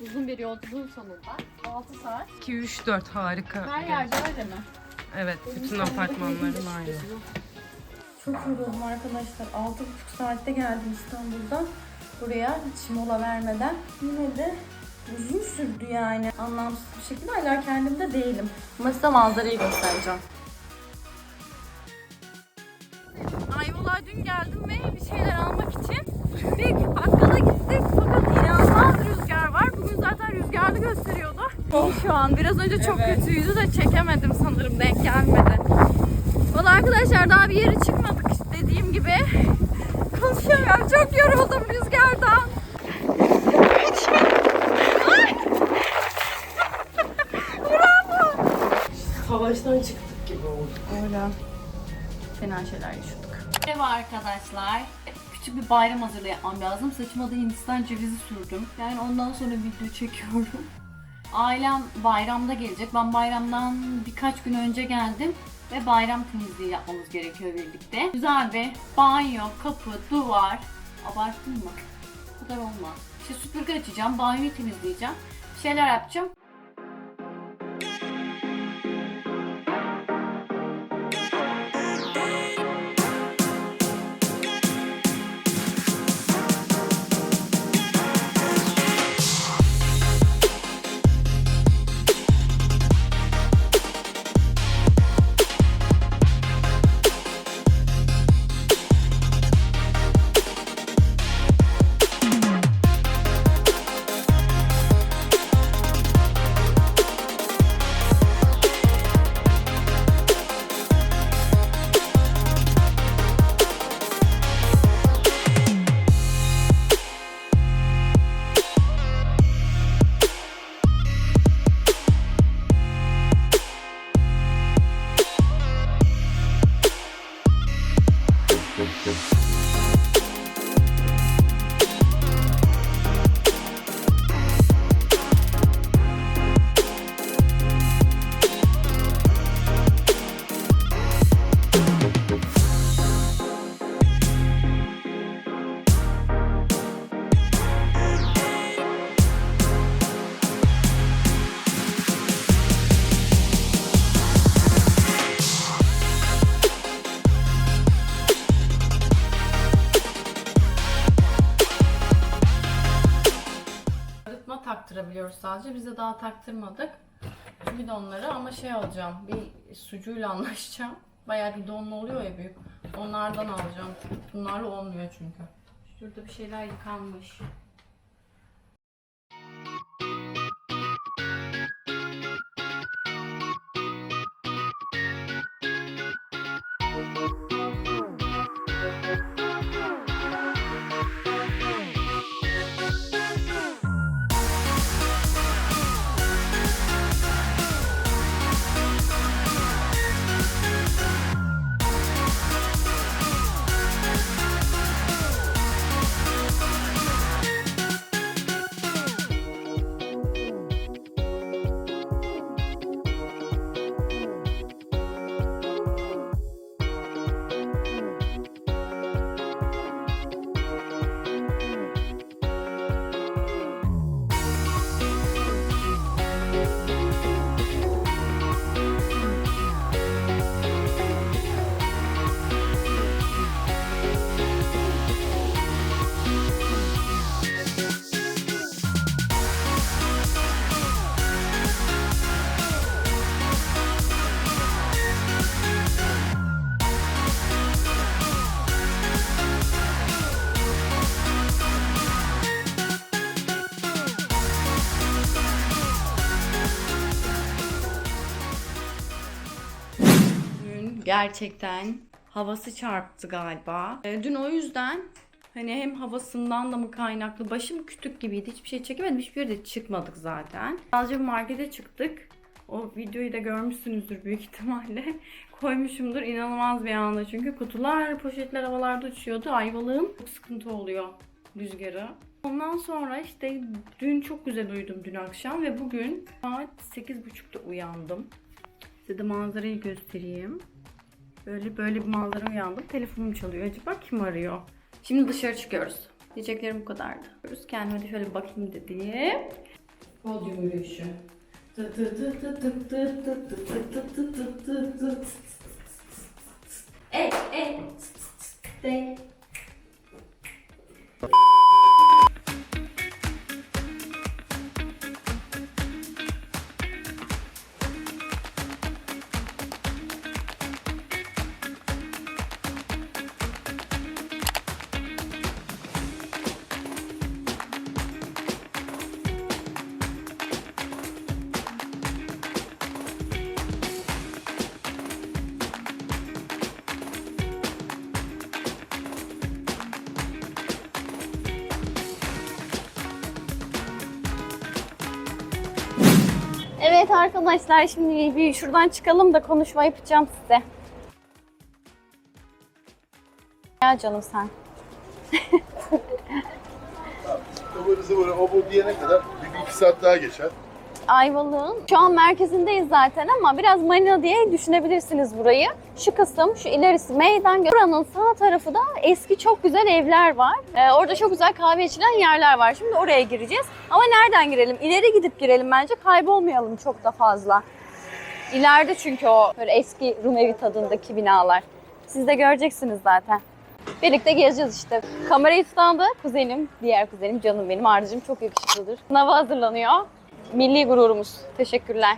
Uzun bir yolculuğun sonunda 6 saat. 2, 3, 4 harika. Her yerde öyle mi? Evet bütün apartmanların aynı. Çok yoruldum arkadaşlar. 6,5 saatte geldim İstanbul'dan. Buraya hiç mola vermeden. Yine de uzun sürdü yani. Anlamsız bir şekilde hala kendimde değilim. Ama size manzarayı göstereceğim. Ayvalık'a dün geldim ve bir şeyler almak için bir bakkala gittik. Fakat inanılmaz rüzgar var. Bugün zaten rüzgarlı gösteriyordu. İyi şu an. Biraz önce çok kötüydü de çekemedim sanırım. Denk gelmedi. Valla arkadaşlar daha bir yere çıkmadık işte dediğim gibi. Konuşamıyorum. Çok yoruldum rüzgardan. Savaştan çıktık gibi oldu. Öyle. Fena şeyler yaşadık. Merhaba arkadaşlar. Küçük bir bayram hazırlayamam lazım. Saçıma da Hindistan cevizi sürdüm. Yani ondan sonra video çekiyorum. Ailem bayramda gelecek. Ben bayramdan birkaç gün önce geldim. Ve bayram temizliği yapmamız gerekiyor birlikte. Güzel bir banyo, kapı, duvar. Abarttım mı? Bu kadar olmaz. İşte süpürge açacağım, banyoyu temizleyeceğim. Bir şeyler yapacağım. Sadece. Biz de daha taktırmadık. Bir de onları ama şey alacağım. Bir sucuyla anlaşacağım. Bayağı bir donlu oluyor ya büyük. Onlardan alacağım. Bunlarla olmuyor çünkü. Şurada bir şeyler yıkanmış. Gerçekten havası çarptı galiba. Ee, Dün o yüzden hani hem havasından da mı kaynaklı başım kütük gibiydi. Hiçbir şey çekemedim. Hiçbir de çıkmadık zaten. Sadece markete çıktık. O videoyu da görmüşsünüzdür büyük ihtimalle. Koymuşumdur inanılmaz bir anda çünkü kutular, poşetler havalarda uçuyordu. Ayvalığın çok sıkıntı oluyor rüzgarı. Ondan sonra işte dün çok güzel uyudum dün akşam ve bugün saat 8.30'da uyandım. Size de manzarayı göstereyim. Böyle böyle bir manzara uyandım. Telefonum çalıyor. Acaba kim arıyor? Şimdi dışarı çıkıyoruz. Diyeceklerim bu kadardı. Kendime de şöyle bakayım dediğim. Podyum yürüyüşü. Tı tı tı arkadaşlar şimdi bir şuradan çıkalım da konuşma yapacağım size. Gel canım sen. Ivır zıvır o bu diyene kadar bir, bir iki saat daha geçer. Ayvalık'ın şu an merkezindeyiz zaten ama biraz marina diye düşünebilirsiniz burayı. Şu kısım, şu ilerisi meydan. Buranın sağ tarafı da eski çok güzel evler var. Ee, orada çok güzel kahve içilen yerler var. Şimdi oraya gireceğiz. Ama nereden girelim? İleri gidip girelim bence. Kaybolmayalım çok da fazla. İleride çünkü o böyle eski Rum evi tadındaki binalar. Siz de göreceksiniz zaten. Birlikte gezeceğiz işte. Kamerayı tutan kuzenim, diğer kuzenim, canım benim, Ardıcığım çok yakışıklıdır. Sınava hazırlanıyor. Milli gururumuz. Teşekkürler.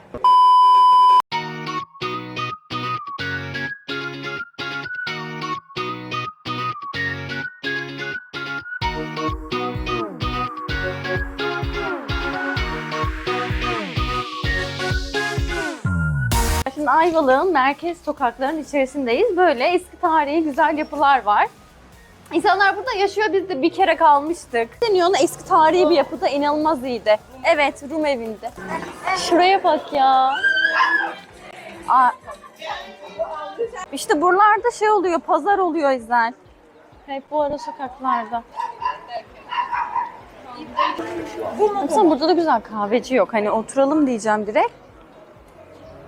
Şimdi Ayvalık'ın merkez sokaklarının içerisindeyiz. Böyle eski tarihi güzel yapılar var. İnsanlar burada yaşıyor. Biz de bir kere kalmıştık. Deniyor'un eski tarihi bir yapıda inanılmaz iyiydi. Evet, Rum evinde. Şuraya bak ya. Aa. İşte buralarda şey oluyor, pazar oluyor izler. Hep bu ara sokaklarda. Baksana burada da güzel kahveci yok. Hani oturalım diyeceğim direkt.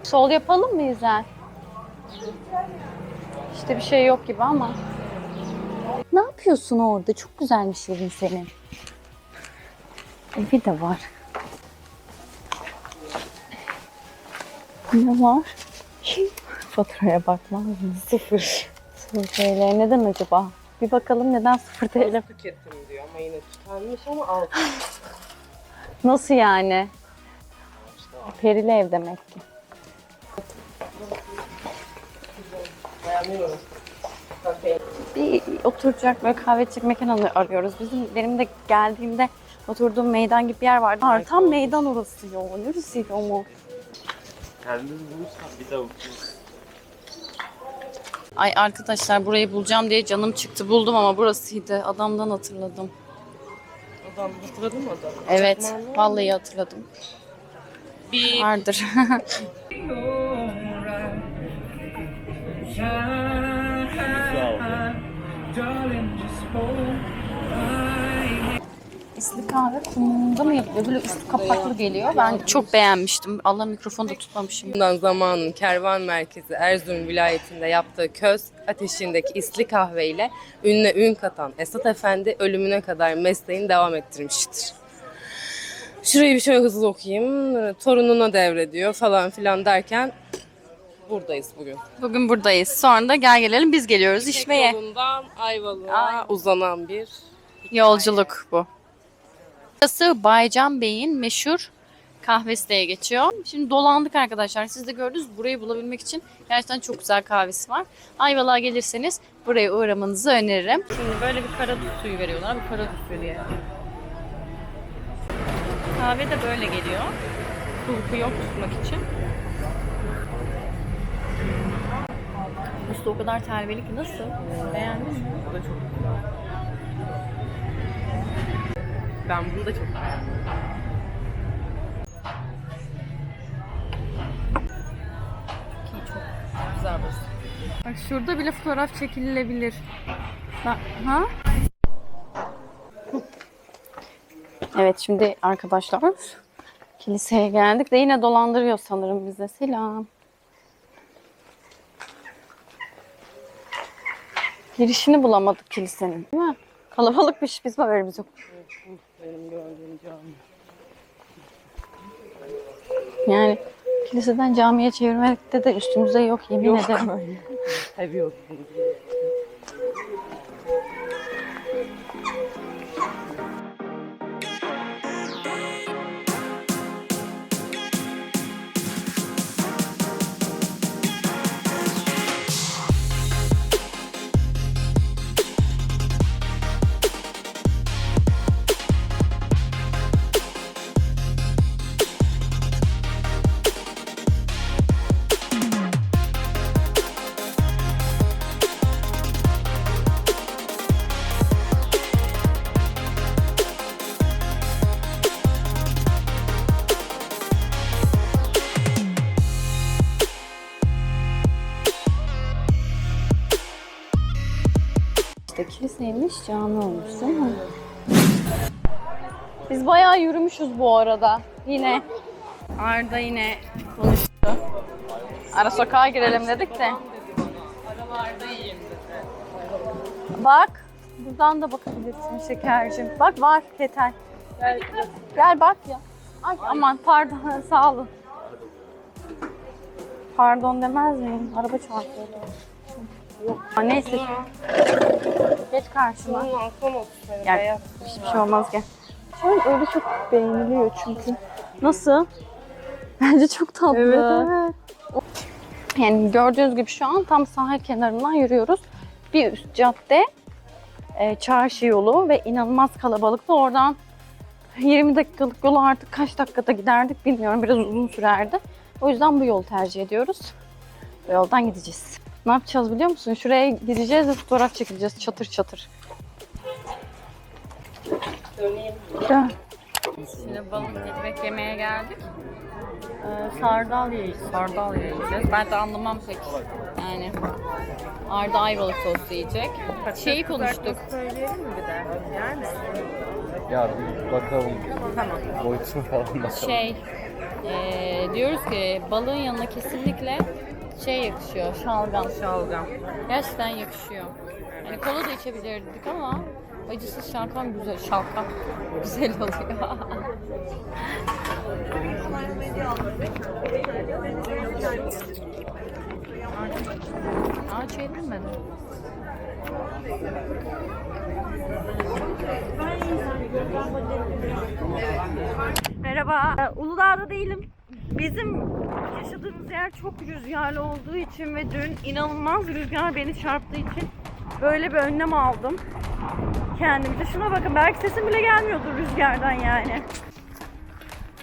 Sol yapalım mı İzel? İşte bir şey yok gibi ama. Ne yapıyorsun orada? Çok güzelmiş evin senin. Evi de var. Ne var? Faturaya bakmaz mı? Sıfır. Sıfır TL. Neden acaba? Bir bakalım neden sıfır TL? Tüketim diyor ama yine tutanmış ama al. Nasıl yani? Perili ev demek ki. Beğenmiyorum. Bir oturacak böyle kahve içecek mekan ar- arıyoruz. Bizim benim de geldiğimde oturduğum meydan gibi bir yer vardı. Aa, tam meydan orası ya. Neresiydi o mu? Kendiniz bulursan bir daha Ay arkadaşlar burayı bulacağım diye canım çıktı. Buldum ama burasıydı. Adamdan hatırladım. Adam hatırladın mı adamı? Evet. Mı? Vallahi hatırladım. Bir Vardır. İsli kahve kumunda mı yapılıyor? Böyle üstü kapaklı geliyor. Ben çok beğenmiştim. Allah mikrofonu da tutmamışım. Bundan zamanın kervan merkezi Erzurum vilayetinde yaptığı köz ateşindeki isli kahveyle ünle ün katan Esat Efendi ölümüne kadar mesleğini devam ettirmiştir. Şurayı bir şöyle hızlı okuyayım. Torununa devrediyor falan filan derken buradayız bugün. Bugün buradayız. Sonra da gel gelelim biz geliyoruz İşme'ye. Yolundan Ayvalık'a uzanan bir Yolculuk bu. Burası Baycan Bey'in meşhur kahvesi diye geçiyor. Şimdi dolandık arkadaşlar. Siz de gördünüz. Burayı bulabilmek için gerçekten çok güzel kahvesi var. Ayvalık'a gelirseniz buraya uğramanızı öneririm. Şimdi böyle bir kara suyu veriyorlar. Bu kara suyu diye. Kahve de böyle geliyor. Kulpu yok tutmak için. Usta o kadar terbiyeli ki nasıl? Beğendin mi? Bu da çok güzel. Ben bunu da çok beğendim. Çok güzel burası. Bak şurada bile fotoğraf çekililebilir. Bak, ha? Evet şimdi arkadaşlar kiliseye geldik de yine dolandırıyor sanırım bize. Selam. Girişini bulamadık kilisenin değil mi? Kalabalıkmış bizim haberimiz yok. Benim gördüğüm cami. Yani kiliseden camiye çevirmekte de üstümüze yok yemin ederim. Tabii yok. Kiliseymiş cami olmuş değil mi? Biz bayağı yürümüşüz bu arada. Yine Arda yine konuştu. Ara sokağa girelim dedik de. Bak. Buradan da bakabilirsin şekercim. Bak var keten. Gel, bak ya. Ay aman pardon sağ olun. Pardon demez miyim? Araba çarpıyordu. Yok. Ha, neyse. Geç karşıma. Gel. Hiçbir şey olmaz gel. Şu an öyle çok beğeniliyor çünkü. Nasıl? Bence çok tatlı. Evet, Yani gördüğünüz gibi şu an tam sahil kenarından yürüyoruz. Bir üst cadde, e, çarşı yolu ve inanılmaz kalabalıktı. Oradan 20 dakikalık yolu artık kaç dakikada giderdik bilmiyorum. Biraz uzun sürerdi. O yüzden bu yolu tercih ediyoruz. Bu yoldan gideceğiz. Ne yapacağız biliyor musun? Şuraya gideceğiz ve fotoğraf çekileceğiz çatır çatır. Gel. Şimdi balık ekmek yemeye geldik. Ee, sardalya yiyeceğiz. Sardalya yiyeceğiz. Ben de anlamam pek. Yani Arda ayvalık tostu yiyecek. Şeyi konuştuk. Ya bir bakalım. Tamam. Boyutunu falan bakalım. Şey, eee, diyoruz ki balığın yanına kesinlikle şey yakışıyor, şalgam. Şalgam. Gerçekten yakışıyor. Yani kola da içebilirdik ama acısız şalgam güzel, şalgam güzel oluyor. Ağaç edilmedi. Merhaba. Ee, Uludağ'da değilim. Bizim yaşadığımız yer çok rüzgarlı olduğu için ve dün inanılmaz rüzgar beni çarptığı için böyle bir önlem aldım. Kendimce. Şuna bakın belki sesim bile gelmiyordur rüzgardan yani.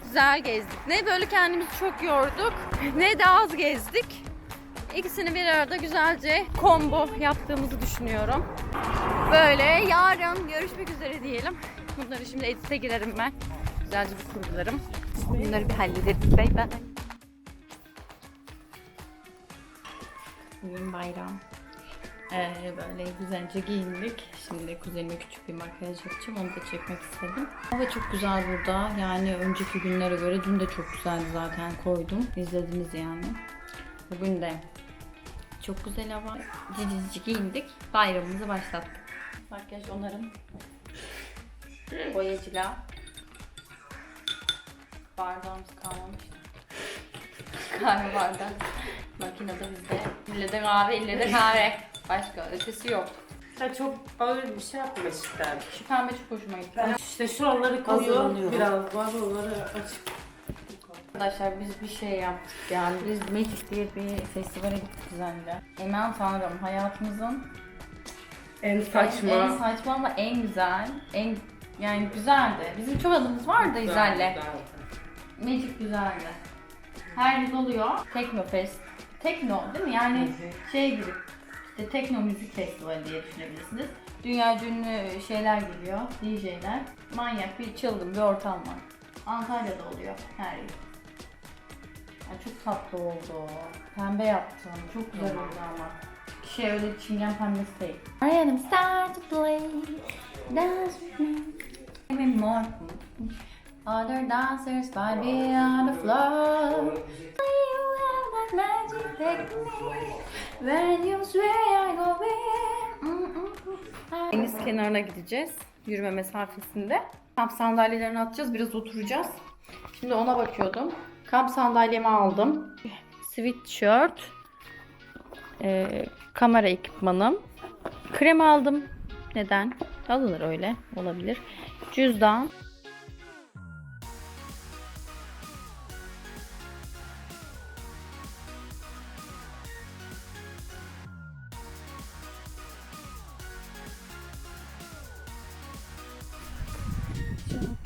Güzel gezdik. Ne böyle kendimizi çok yorduk ne de az gezdik. İkisini bir arada güzelce combo yaptığımızı düşünüyorum. Böyle yarın görüşmek üzere diyelim. Bunları şimdi edite girerim ben. Güzelce bir kurgularım. Bunları bir hallederiz. Bay bay. Bugün bayram. Ee, böyle güzelce giyindik. Şimdi kuzenime küçük bir makyaj yapacağım. Onu da çekmek istedim. Hava çok güzel burada. Yani önceki günlere göre dün de çok güzeldi zaten koydum. İzlediniz yani. Bugün de çok güzel hava. Cici giyindik. Bayramımızı başlattık. Makyaj onarım. Boyacıyla. Bardağımız kalmamıştı. Kahve bardağı. Makinede bizde. İlle de kahve, ille de kahve. Başka ötesi yok. Ya çok ağır bir şey yapmışlar. Şu pembe çok hoşuma gitti. İşte şuraları koyuyor. Biraz var oraları açık. Arkadaşlar biz bir şey yaptık yani biz Magic diye bir festivale gittik güzelle. Emen Tanrım hayatımızın En saçma. en saçma ama en güzel, en yani güzeldi. Bizim çok adımız vardı İzel'le. Magic güzeldi. Her yıl oluyor. Teknofest. Tekno değil mi? Yani şey gibi. İşte tekno müzik festivali diye düşünebilirsiniz. Dünya ünlü şeyler geliyor, DJ'ler. Manyak bir çılgın bir ortam var. Antalya'da oluyor her yıl. Ay çok tatlı oldu. Pembe yaptım. Çok güzel oldu ama. Şey öyle çingen pembesi değil. I am start to play. Dance with me. Give me more. Other dancers might be on the floor. You have that magic technique. When you sway I go in. Deniz kenarına gideceğiz. Yürüme mesafesinde. Kamp sandalyelerini atacağız. Biraz oturacağız. Şimdi ona bakıyordum. Kamp sandalyemi aldım. Sweatshirt. Ee, kamera ekipmanım. Krem aldım. Neden? Alınır öyle. Olabilir. Cüzdan.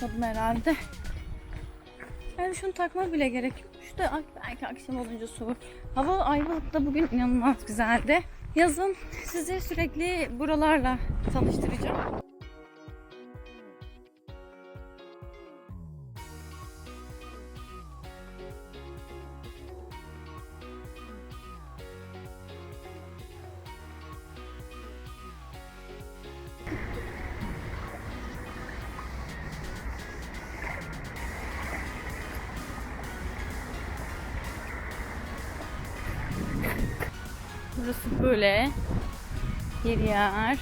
Atladım herhalde. Yani şunu takmak bile gerek yokmuş da ay, belki akşam olunca soğuk. Hava Ayvalık'ta bugün inanılmaz güzeldi. Yazın sizi sürekli buralarla tanıştıracağım. Burası böyle bir yer.